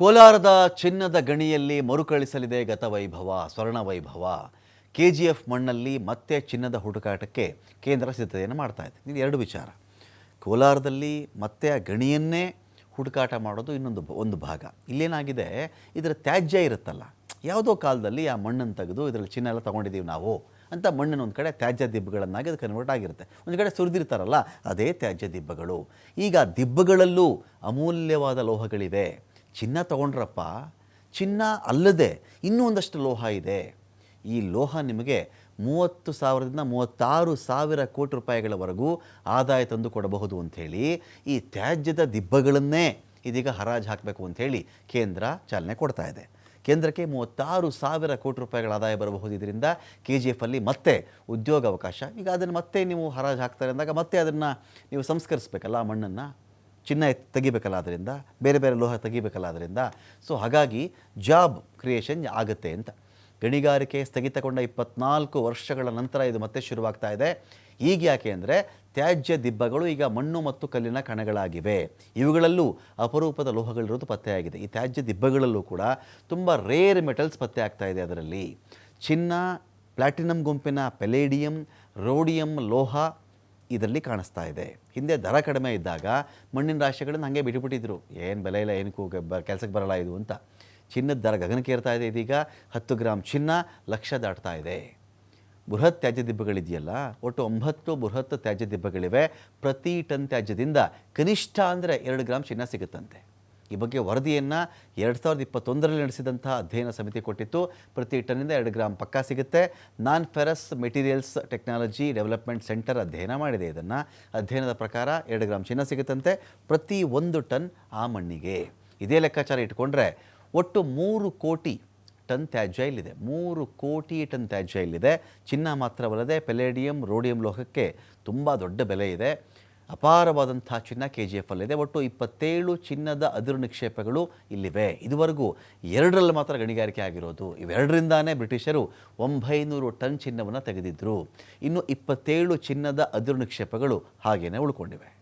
ಕೋಲಾರದ ಚಿನ್ನದ ಗಣಿಯಲ್ಲಿ ಮರುಕಳಿಸಲಿದೆ ಗತವೈಭವ ಸ್ವರ್ಣ ವೈಭವ ಕೆ ಜಿ ಎಫ್ ಮಣ್ಣಲ್ಲಿ ಮತ್ತೆ ಚಿನ್ನದ ಹುಡುಕಾಟಕ್ಕೆ ಕೇಂದ್ರ ಸಿದ್ಧತೆಯನ್ನು ಮಾಡ್ತಾ ಇದೆ. ಇದು ಎರಡು ವಿಚಾರ. ಕೋಲಾರದಲ್ಲಿ ಮತ್ತೆ ಆ ಗಣಿಯನ್ನೇ ಹುಡುಕಾಟ ಮಾಡೋದು ಇನ್ನೊಂದು ಒಂದು ಭಾಗ. ಇಲ್ಲೇನಾಗಿದೆ? ಇದರ ತ್ಯಾಜ್ಯ ಇರುತ್ತಲ್ಲ. ಯಾವುದೋ ಕಾಲದಲ್ಲಿ ಆ ಮಣ್ಣನ್ನು ತೆಗೆದು ಇದರಲ್ಲಿ ಚಿನ್ನ ಎಲ್ಲ ತೊಗೊಂಡಿದ್ದೀವಿ ನಾವು ಅಂತ ಮಣ್ಣಿನ ಒಂದು ಕಡೆ ತ್ಯಾಜ್ಯ ದಿಬ್ಬಗಳನ್ನಾಗಿ ಅದು ಕನ್ವರ್ಟ್ ಆಗಿರುತ್ತೆ. ಒಂದು ಕಡೆ ಸುರಿದಿರ್ತಾರಲ್ಲ, ಅದೇ ತ್ಯಾಜ್ಯ ದಿಬ್ಬಗಳು. ಈಗ ದಿಬ್ಬಗಳಲ್ಲೂ ಅಮೂಲ್ಯವಾದ ಲೋಹಗಳಿವೆ. ಚಿನ್ನ ತಗೊಂಡ್ರಪ್ಪ, ಚಿನ್ನ ಅಲ್ಲದೆ ಇನ್ನೂ ಒಂದಷ್ಟು ಲೋಹ ಇದೆ. ಈ ಲೋಹ ನಿಮಗೆ ಮೂವತ್ತು ಸಾವಿರದಿಂದ ಮೂವತ್ತಾರು ಸಾವಿರ ಕೋಟಿ ರೂಪಾಯಿಗಳವರೆಗೂ ಆದಾಯ ತಂದು ಕೊಡಬಹುದು ಅಂಥೇಳಿ ಈ ತ್ಯಾಜ್ಯದ ದಿಬ್ಬಗಳನ್ನೇ ಇದೀಗ ಹರಾಜು ಹಾಕಬೇಕು ಅಂಥೇಳಿ ಕೇಂದ್ರ ಚಾಲನೆ ಕೊಡ್ತಾ ಇದೆ. ಕೇಂದ್ರಕ್ಕೆ ಮೂವತ್ತಾರು ಸಾವಿರ ಕೋಟಿ ರೂಪಾಯಿಗಳ ಆದಾಯ ಬರಬಹುದು ಇದರಿಂದ ಕೆ ಜಿ ಎಫಲ್ಲಿ ಮತ್ತೆ ಉದ್ಯೋಗ ಅವಕಾಶ ಈಗ ಅದನ್ನು ಮತ್ತೆ ನೀವು ಹರಾಜು ಹಾಕ್ತಾರೆ ಅಂದಾಗ ಮತ್ತೆ ಅದನ್ನು ನೀವು ಸಂಸ್ಕರಿಸಬೇಕಲ್ಲ ಆ ಮಣ್ಣನ್ನು? ಚಿನ್ನ ತೆಗಿಬೇಕಲ್ಲಾದ್ದರಿಂದ ಬೇರೆ ಬೇರೆ ಲೋಹ ತೆಗಿಬೇಕಲ್ಲ ಅದರಿಂದ ಸೊ ಹಾಗಾಗಿ ಜಾಬ್ ಕ್ರಿಯೇಷನ್ ಆಗುತ್ತೆ ಅಂತ. ಗಣಿಗಾರಿಕೆ ಸ್ಥಗಿತಗೊಂಡ ಇಪ್ಪತ್ನಾಲ್ಕು ವರ್ಷಗಳ ನಂತರ ಇದು ಮತ್ತೆ ಶುರುವಾಗ್ತಾ ಇದೆ. ಈಗ ಯಾಕೆ ಅಂದರೆ ತ್ಯಾಜ್ಯ ದಿಬ್ಬಗಳು ಈಗ ಮಣ್ಣು ಮತ್ತು ಕಲ್ಲಿನ ಕಣಗಳಾಗಿವೆ. ಇವುಗಳಲ್ಲೂ ಅಪರೂಪದ ಲೋಹಗಳಿರೋದು ಪತ್ತೆಯಾಗಿದೆ. ಈ ತ್ಯಾಜ್ಯ ದಿಬ್ಬಗಳಲ್ಲೂ ಕೂಡ ತುಂಬ ರೇರ್ ಮೆಟಲ್ಸ್ ಪತ್ತೆ ಆಗ್ತಾ ಇದೆ ಅದರಲ್ಲಿ. ಚಿನ್ನ ಪ್ಲಾಟಿನಂ ಗುಂಪಿನ ಪೆಲೇಡಿಯಂ ರೋಡಿಯಂ ಲೋಹ ಇದರಲ್ಲಿ ಕಾಣಿಸ್ತಾ ಇದೆ. ಹಿಂದೆ ದರ ಕಡಿಮೆ ಇದ್ದಾಗ ಮಣ್ಣಿನ ರಾಶಿಗಳನ್ನು ಹಾಗೆ ಬಿಟ್ಟುಬಿಟ್ಟಿದ್ರು. ಏನು ಬೆಲೆ ಇಲ್ಲ, ಏನಕ್ಕೂ ಬ ಕೆಲಸಕ್ಕೆ ಬರಲ್ಲ ಇದು ಅಂತ. ಚಿನ್ನದ ದರ ಗಗನಕ್ಕೇರ್ತಾ ಇದೆ ಇದೀಗ. ಹತ್ತು ಗ್ರಾಮ್ ಚಿನ್ನ ಲಕ್ಷ ದಾಟ್ತಾ ಇದೆ. ಬೃಹತ್ ತ್ಯಾಜ್ಯ ದಿಬ್ಬಗಳಿದೆಯಲ್ಲ, ಒಟ್ಟು ಒಂಬತ್ತು ಬೃಹತ್ ತ್ಯಾಜ್ಯ ದಿಬ್ಬಗಳಿವೆ. ಪ್ರತಿ ಟನ್ ತ್ಯಾಜ್ಯದಿಂದ ಕನಿಷ್ಠ ಅಂದರೆ ಎರಡು ಗ್ರಾಮ್ ಚಿನ್ನ ಸಿಗುತ್ತಂತೆ. ಈ ಬಗ್ಗೆ ವರದಿಯನ್ನು ಎರಡು ಸಾವಿರದ ಇಪ್ಪತ್ತೊಂದರಲ್ಲಿ ನಡೆಸಿದಂಥ ಅಧ್ಯಯನ ಸಮಿತಿ ಕೊಟ್ಟಿತ್ತು. ಪ್ರತಿ ಟನ್ನಿಂದ ಎರಡು ಗ್ರಾಮ್ ಪಕ್ಕಾ ಸಿಗುತ್ತೆ. Non ferrous materials technology development centre ಅಧ್ಯಯನ ಮಾಡಿದೆ. ಇದನ್ನು ಅಧ್ಯಯನದ ಪ್ರಕಾರ ಎರಡು ಗ್ರಾಮ್ ಚಿನ್ನ ಸಿಗುತ್ತಂತೆ. ಪ್ರತಿ ಒಂದು ಟನ್ ಆ ಮಣ್ಣಿಗೆ. ಇದೇ ಲೆಕ್ಕಾಚಾರ ಇಟ್ಕೊಂಡ್ರೆ ಒಟ್ಟು ಮೂರು ಕೋಟಿ ಟನ್ ತ್ಯಾಜ್ಯ ಇಲ್ಲಿದೆ. ಮೂರು ಕೋಟಿ ಟನ್ ತ್ಯಾಜ್ಯ ಇಲ್ಲಿದೆ. ಚಿನ್ನ ಮಾತ್ರವಲ್ಲದೆ, ಪೆಲೇಡಿಯಂ ರೋಡಿಯಂ ಲೋಹಕ್ಕೆ ತುಂಬ ದೊಡ್ಡ ಬೆಲೆ ಇದೆ. ಅಪಾರವಾದಂಥ ಚಿನ್ನ ಕೆ ಜಿ ಎಫ್ ಅಲ್ಲಿದೆ. ಒಟ್ಟು ಇಪ್ಪತ್ತೇಳು ಚಿನ್ನದ ಅದಿರು ನಿಕ್ಷೇಪಗಳು ಇಲ್ಲಿವೆ. ಇದುವರೆಗೂ ಎರಡರಲ್ಲಿ ಮಾತ್ರ ಗಣಿಗಾರಿಕೆ ಆಗಿರೋದು. ಇವೆರಡರಿಂದಾನೇ ಬ್ರಿಟಿಷರು ಒಂಬೈನೂರು ಟನ್ ಚಿನ್ನವನ್ನು ತೆಗೆದಿದ್ದರು ಇನ್ನು ಇಪ್ಪತ್ತೇಳು ಚಿನ್ನದ ಅದಿರು ನಿಕ್ಷೇಪಗಳು ಹಾಗೆಯೇ ಉಳ್ಕೊಂಡಿವೆ.